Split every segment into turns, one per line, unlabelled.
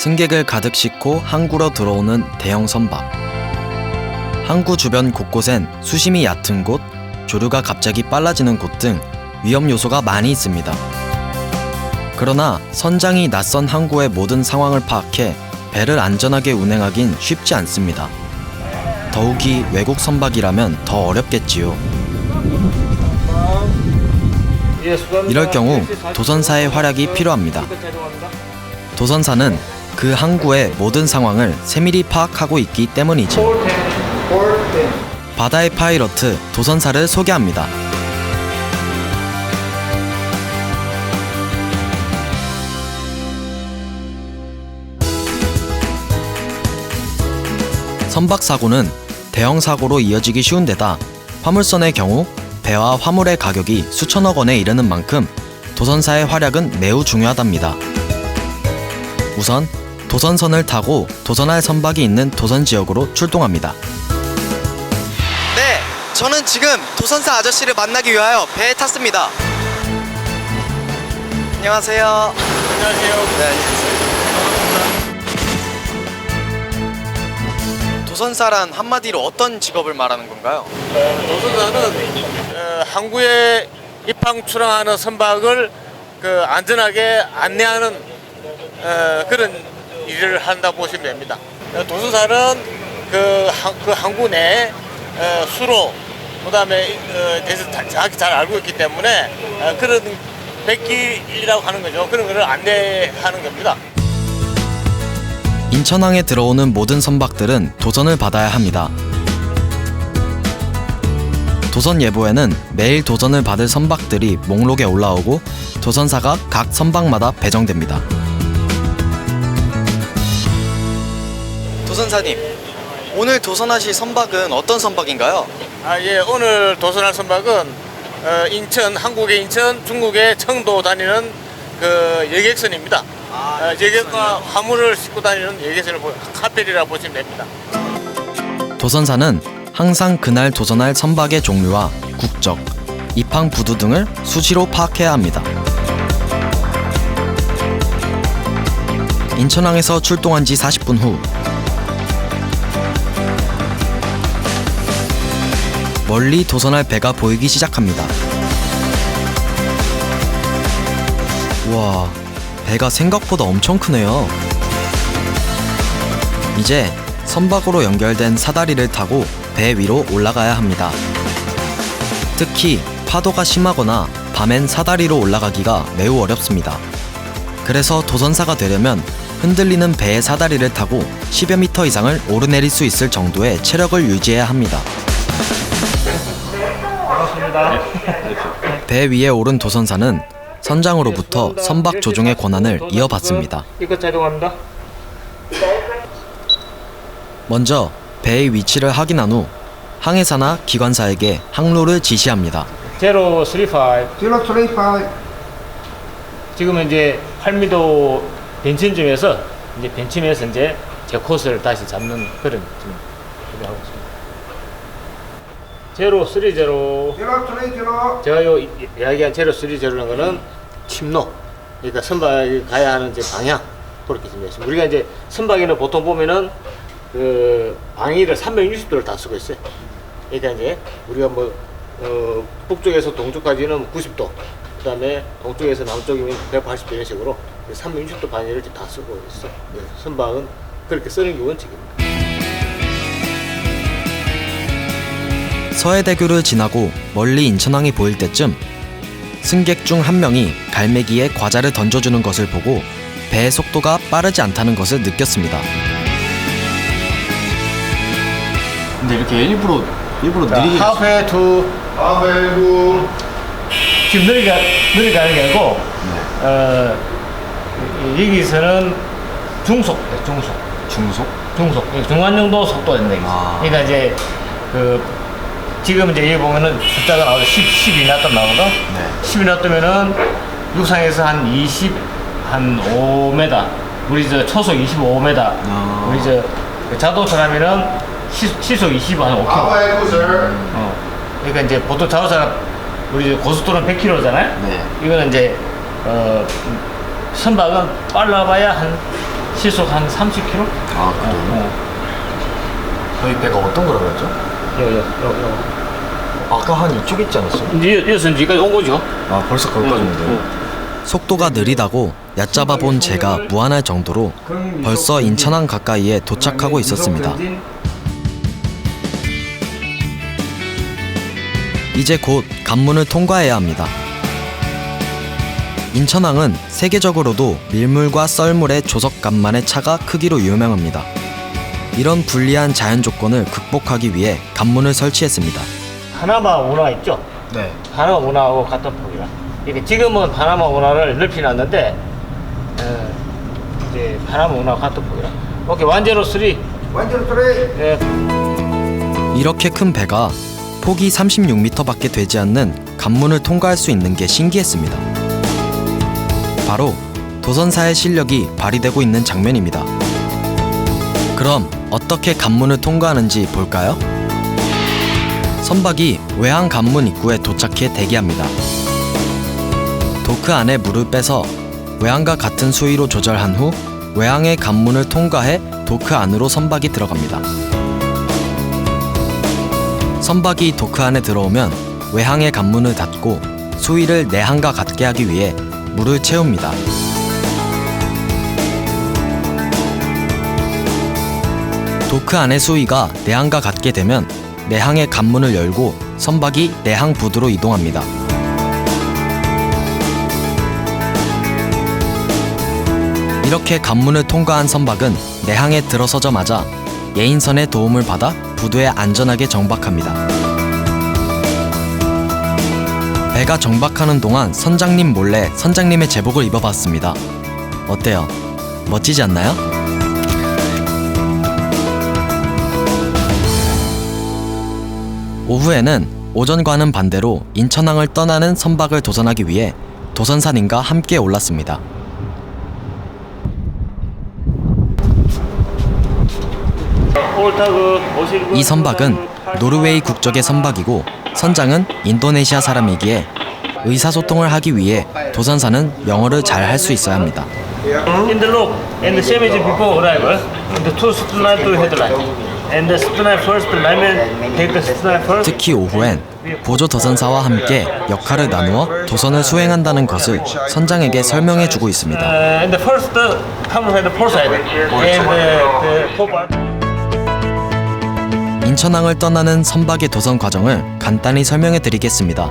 승객을 가득 싣고 항구로 들어오는 대형 선박. 항구 주변 곳곳엔 수심이 얕은 곳, 조류가 갑자기 빨라지는 곳 등 위험 요소가 많이 있습니다. 그러나 선장이 낯선 항구의 모든 상황을 파악해 배를 안전하게 운행하긴 쉽지 않습니다. 더욱이 외국 선박이라면 더 어렵겠지요. 이럴 경우 도선사의 활약이 필요합니다. 도선사는 그 항구의 모든 상황을 세밀히 파악하고 있기 때문이죠. 바다의 파이러트 도선사를 소개합니다. 선박 사고는 대형 사고로 이어지기 쉬운 데다 화물선의 경우 배와 화물의 가격이 수천억 원에 이르는 만큼 도선사의 활약은 매우 중요하답니다. 우선 도선선을 타고 도선할 선박이 있는 도선 지역으로 출동합니다.
네, 저는 지금 도선사 아저씨를 만나기 위하여 배에 탔습니다. 안녕하세요.
안녕하세요.
네, 안녕하세요. 도선사란 한마디로 어떤 직업을 말하는 건가요?
노선사는 어, 항구에 입항 출항하는 선박을 그 안전하게 안내하는 어, 그런 일을 한다 보시면 됩니다. 어, 도선사는 그, 항, 그 항구 내 어, 수로 그다음에 어, 대해서 다- 정확히 잘 알고 있기 때문에 어, 그런 백기라고 하는 거죠. 그런 거를 안내하는 겁니다.
인천항에 들어오는 모든 선박들은 도선을 받아야 합니다. 도선 예보에는 매일 도선을 받을 선박들이 목록에 올라오고 도선사가 각 선박마다 배정됩니다.
도선사님, 오늘 도선하실 선박은 어떤 선박인가요?
아, 예, 오늘 도선할 선박은 어, 인천, 한국의 인천, 중국의 청도 다니는 그 여객선입니다.
아,
어, 여객과 화물을 싣고 다니는 여객선을 보, 카펠이라 보시면 됩니다.
도선사는 항상 그날 도선할 선박의 종류와 국적, 입항 부두 등을 수시로 파악해야 합니다. 인천항에서 출동한 지 40분 후 멀리 도선할 배가 보이기 시작합니다. 우와, 배가 생각보다 엄청 크네요. 이제 선박으로 연결된 사다리를 타고 배 위로 올라가야 합니다. 특히 파도가 심하거나 밤엔 사다리로 올라가기가 매우 어렵습니다. 그래서 도선사가 되려면 흔들리는 배의 사다리를 타고 10여 미터 이상을 오르내릴 수 있을 정도의 체력을 유지해야 합니다. 배 위에 오른 도선사는 선장으로부터 선박 조종의 권한을 이어받습니다.
이거 자동합니다.
먼저 배의 위치를 확인한 후 항해사나 기관사에게 항로를 지시합니다.
제로 35.
035
지금은 이제 8미도 벤치점에서 이제 벤치면서 이제 제 코스를 다시 잡는 그런 지금 준비하고 있습니다. 제로 30.
030
제가 요 이- 이야기한 제로 30는 거는 침로. 그러니까 선박이 가야 하는 이제 방향 그렇게 준비했습니다. 우리가 이제 선박에는 보통 보면은 그 방위를 360도를 다 쓰고 있어요. 그러니까 이제 우리가 뭐 어, 북쪽에서 동쪽까지는 90도, 그다음에 동쪽에서 남쪽이면 180도 이런 식으로 360도 방위를 다 쓰고 있어. 네, 선박은 그렇게 쓰는 게 원칙입니다.
서해대교를 지나고 멀리 인천항이 보일 때쯤 승객 중 한 명이 갈매기에 과자를 던져주는 것을 보고 배의 속도가 빠르지 않다는 것을 느꼈습니다.
근데 이렇게 일부러 일부러 느리게
하프웨이 투
아베구
지금 느리게 느리게 가는 게 아니고 어, 이- 여기서는 중속 중속
중속?
중속 이 중간 정도 속도 된다 이거지.
아.
그러니까 이제 그 지금 이제 여기 보면은 숫자가 나오죠 10, 12 나왔다 나오거든
네.
10이 나왔다면은 육상에서 한 20, 한 5m 우리 저 초속 25m
아.
우리 저그 자동차라면은 시, 시속 25, 한 5km
아베구 sir
어. 그러니까 이제 보통 자동차 우리 고속도로는 100km잖아요.
네.
이거는 이제 어 선박은 빨라봐야 한 시속 한 30km?
아 그래요? 저희 배가 어떤 거라고 했죠?
여, 여, 여, 여.
아까 한 이쪽 있지 않았어요?
이제 여기서 여기까지 온 거죠?
아 벌써 거기까지 온대요?
속도가 느리다고 얕잡아 본 제가 무안할 정도로 벌써 인천항 가까이에 도착하고 있었습니다. 이제 곧 관문을 통과해야 합니다. 인천항은 세계적으로도 밀물과 썰물의 조석 간만의 차가 크기로 유명합니다. 이런 불리한 자연 조건을 극복하기 위해 관문을 설치했습니다.
파나마 운하 있죠?
네.
파나마 운하하고 같은 폭이라. 이게 지금은 파나마 운하를 넓혀놨는데 어, 이제 파나마 운하와 같은 폭이라. 오케이 완제로 3.
One, two, three.
예.
이렇게 큰 배가 폭이 36m밖에 되지 않는 관문을 통과할 수 있는 게 신기했습니다. 바로 도선사의 실력이 발휘되고 있는 장면입니다. 그럼 어떻게 관문을 통과하는지 볼까요? 선박이 외항 관문 입구에 도착해 대기합니다. 도크 안에 물을 빼서 외항과 같은 수위로 조절한 후 외항의 관문을 통과해 도크 안으로 선박이 들어갑니다. 선박이 도크 안에 들어오면 외항의 관문을 닫고 수위를 내항과 같게 하기 위해 물을 채웁니다. 도크 안의 수위가 내항과 같게 되면 내항의 관문을 열고 선박이 내항 부두로 이동합니다. 이렇게 관문을 통과한 선박은 내항에 들어서자마자 예인선의 도움을 받아 부두에 안전하게 정박합니다. 배가 정박하는 동안 선장님 몰래 선장님의 제복을 입어봤습니다. 어때요? 멋지지 않나요? 오후에는 오전과는 반대로 인천항을 떠나는 선박을 도선하기 위해 도선사님과 함께 올랐습니다. 이 선박은 노르웨이 국적의 선박이고 선장은 인도네시아 사람이기에 의사소통을 하기 위해 도선사는 영어를 잘 할 수 있어야 합니다.
In the loop, and the same as before arrival, the two headline.
특히 오후엔 보조 도선사와 함께 역할을 나누어 도선을 수행한다는 것을 선장에게 설명해 주고 있습니다.
Uh, uh, port.
인천항을 떠나는 선박의 도선 과정을 간단히 설명해 드리겠습니다.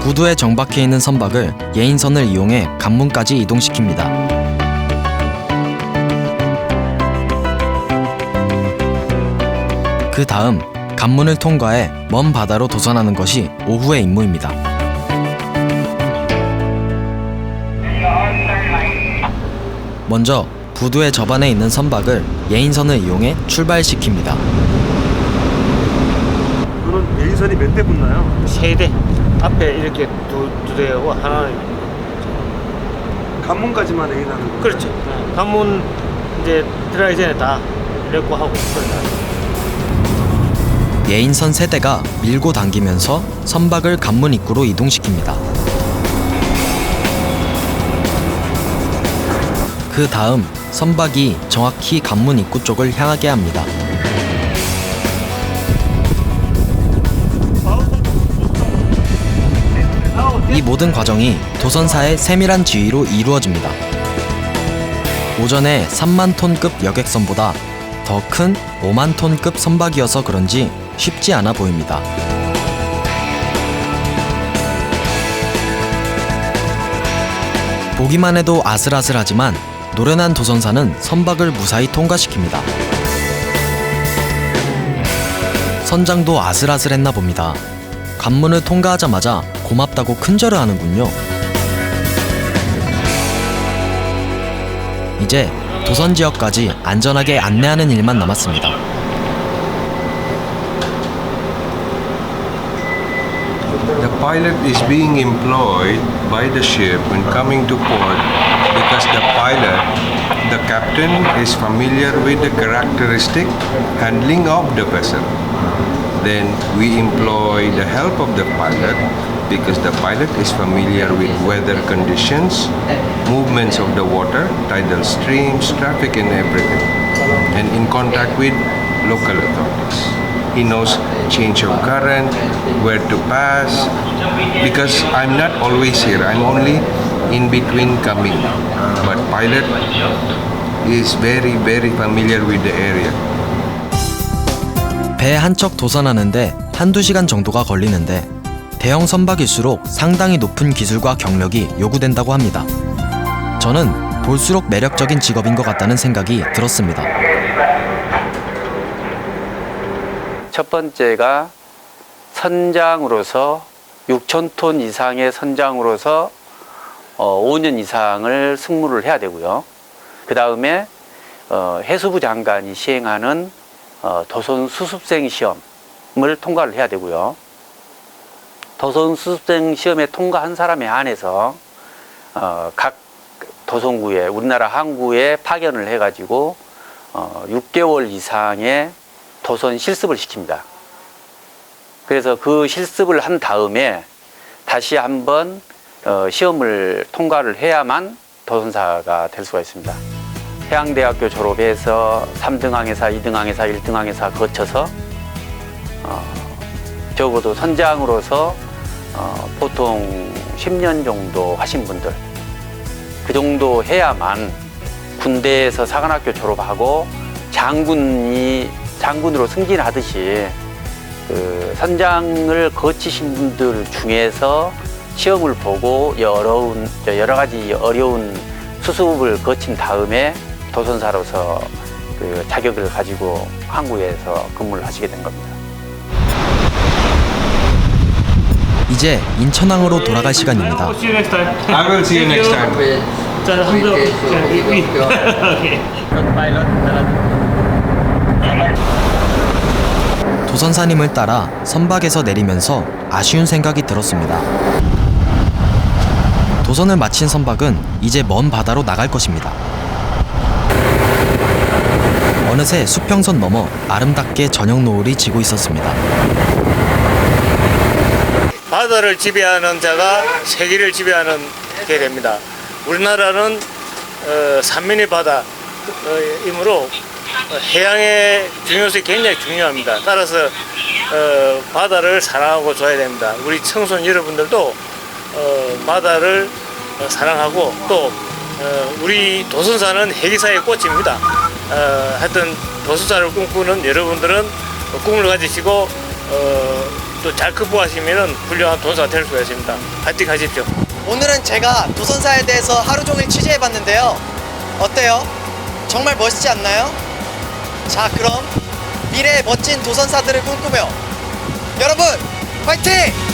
부두에 정박해 있는 선박을 예인선을 이용해 관문까지 이동시킵니다. 그 다음 관문을 통과해 먼 바다로 도선하는 것이 오후의 임무입니다. 먼저 부두의 저반에 있는 선박을 예인선을 이용해 출발시킵니다.
그런 예인선이 몇 대 붙나요?
세 대. 앞에 이렇게 두, 두 대하고 하나는
관문까지만 예인하는 거.
그렇죠. 관문 이제 들어가기 전에 다 이렇게 하고 그러나.
예인선 세대가 밀고 당기면서 선박을 관문 입구로 이동시킵니다. 그 다음 선박이 정확히 관문 입구 쪽을 향하게 합니다. 이 모든 과정이 도선사의 세밀한 지휘로 이루어집니다. 오전에 3만 톤급 여객선보다 더 큰 5만 톤급 선박이어서 그런지 쉽지 않아 보입니다. 보기만 해도 아슬아슬하지만 노련한 도선사는 선박을 무사히 통과시킵니다. 선장도 아슬아슬했나 봅니다. 관문을 통과하자마자 고맙다고 큰절을 하는군요. 이제 도선 지역까지 안전하게 안내하는 일만 남았습니다.
Pilot is being employed by the ship when coming to port because the pilot, the captain, is familiar with the characteristic handling of the vessel. then we employ the help of the pilot because the pilot is familiar with weather conditions, movements of the water, tidal streams, traffic, and everything, and in contact with local authorities. He knows change of current, where to pass, because I'm not always here. I'm only in between coming. But pilot is very, very familiar with the area.
배 한 척 도선하는데 한두 시간 정도가 걸리는데 대형 선박일수록 상당히 높은 기술과 경력이 요구된다고 합니다. 저는 볼수록 매력적인 직업인 것 같다는 생각이 들었습니다.
첫 번째가 선장으로서 6천 톤 이상의 선장으로서 어, 5년 이상을 승무를 해야 되고요. 그 다음에 어, 해수부 장관이 시행하는 어, 도선 수습생 시험을 통과를 해야 되고요. 도선 수습생 시험에 통과한 사람에 한해서 어, 각 도선구에 우리나라 항구에 파견을 해가지고 어, 6개월 이상의 도선 실습을 시킵니다. 그래서 그 실습을 한 다음에 다시 한번 어, 시험을 통과를 해야만 도선사가 될 수가 있습니다. 해양대학교 졸업해서 3등 항해사, 2등 항해사, 1등 항해사 거쳐서 어, 적어도 선장으로서 어, 보통 10년 정도 하신 분들 그 정도 해야만 군대에서 사관학교 졸업하고 장군이 장군으로 승진하듯이 그 선장을 거치신 분들 중에서 시험을 보고 여러, 여러 가지 어려운 수습을 거친 다음에 도선사로서 그 자격을 가지고 항구에서 근무를 하시게 된 겁니다.
이제 인천항으로 돌아갈 시간입니다.
See you next time.
I will see you next time.
자, 한번
도선사님을 따라 선박에서 내리면서 아쉬운 생각이 들었습니다. 도선을 마친 선박은 이제 먼 바다로 나갈 것입니다. 어느새 수평선 넘어 아름답게 저녁 노을이 지고 있었습니다.
바다를 지배하는 자가 세계를 지배하는 게 됩니다. 우리나라는 어, 삼면의 바다이므로 해양의 중요성이 굉장히 중요합니다. 따라서 어, 바다를 사랑하고 좋아야 됩니다. 우리 청소년 여러분들도 어, 바다를 어, 사랑하고 또 어, 우리 도선사는 해기사의 꽃입니다. 어, 하여튼 도선사를 꿈꾸는 여러분들은 꿈을 가지시고 어, 또잘 극복하시면 훌륭한 도선사가 될 수가 있습니다. 파이팅 하십시오.
오늘은 제가 도선사에 대해서 하루 종일 취재해봤는데요. 어때요? 정말 멋있지 않나요? 자, 그럼 미래의 멋진 도선사들을 꿈꾸며 여러분, 화이팅!